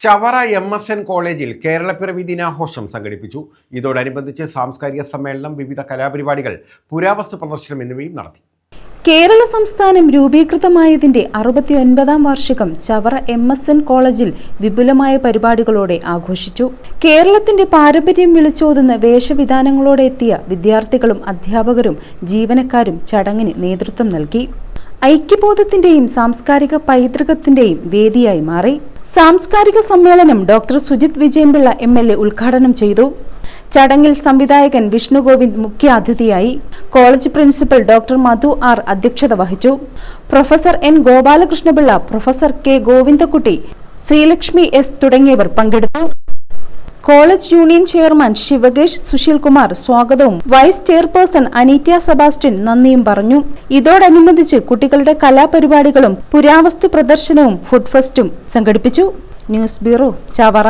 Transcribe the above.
Chavara M S N കോളേജിൽ കേരളപ്പിറവി ദിനാഘോഷം സംഘടിപ്പിച്ചു. ഇതോടനുബന്ധിച്ച് സാംസ്കാരിക സമ്മേളനം വിവിധ കലാപരിപാടികൾ പുരാവസ്തു പ്രദർശനം എന്നിവയും നടത്തി. കേരള സംസ്ഥാനം രൂപീകൃതമായതിന്റെ അറുപത്തിയൊൻപതാം വാർഷികം ചവറ എം എസ് എൻ കോളേജിൽ വിപുലമായ പരിപാടികളോടെ ആഘോഷിച്ചു. കേരളത്തിന്റെ പാരമ്പര്യം വിളിച്ചോതുന്ന വേഷവിധാനങ്ങളോടെ എത്തിയ വിദ്യാർത്ഥികളും അധ്യാപകരും ജീവനക്കാരും ചടങ്ങിന് നേതൃത്വം നൽകി. ഐക്യബോധത്തിന്റെയും സാംസ്കാരിക പൈതൃകത്തിന്റെയും വേദിയായി മാറി. സാംസ്കാരിക സമ്മേളനം doctor Sujith Vijayan Pillai M L A ഉദ്ഘാടനം ചെയ്തു. ചടങ്ങിൽ സംവിധായകൻ വിഷ്ണുഗോവിന്ദ് മുഖ്യാതിഥിയായി college principal doctor Madhu R അധ്യക്ഷത വഹിച്ചു. Professor N Gopalakrishna Pillai professor K Govindakutty Sreelakshmi S തുടങ്ങിയവർ പങ്കെടുത്തു. College union chairman Sivakesh Sushil Kumar സ്വാഗതവും. വൈസ് ചെയർപേഴ്സൺ അനീറ്റ സെബാസ്റ്റ്യൻ നന്ദിയും പറഞ്ഞു. ഇതോടനുബന്ധിച്ച് കുട്ടികളുടെ കലാപരിപാടികളും പുരാവസ്തു പ്രദർശനവും ഫുഡ് ഫെസ്റ്റും സംഘടിപ്പിച്ചു. News bureau Chavara.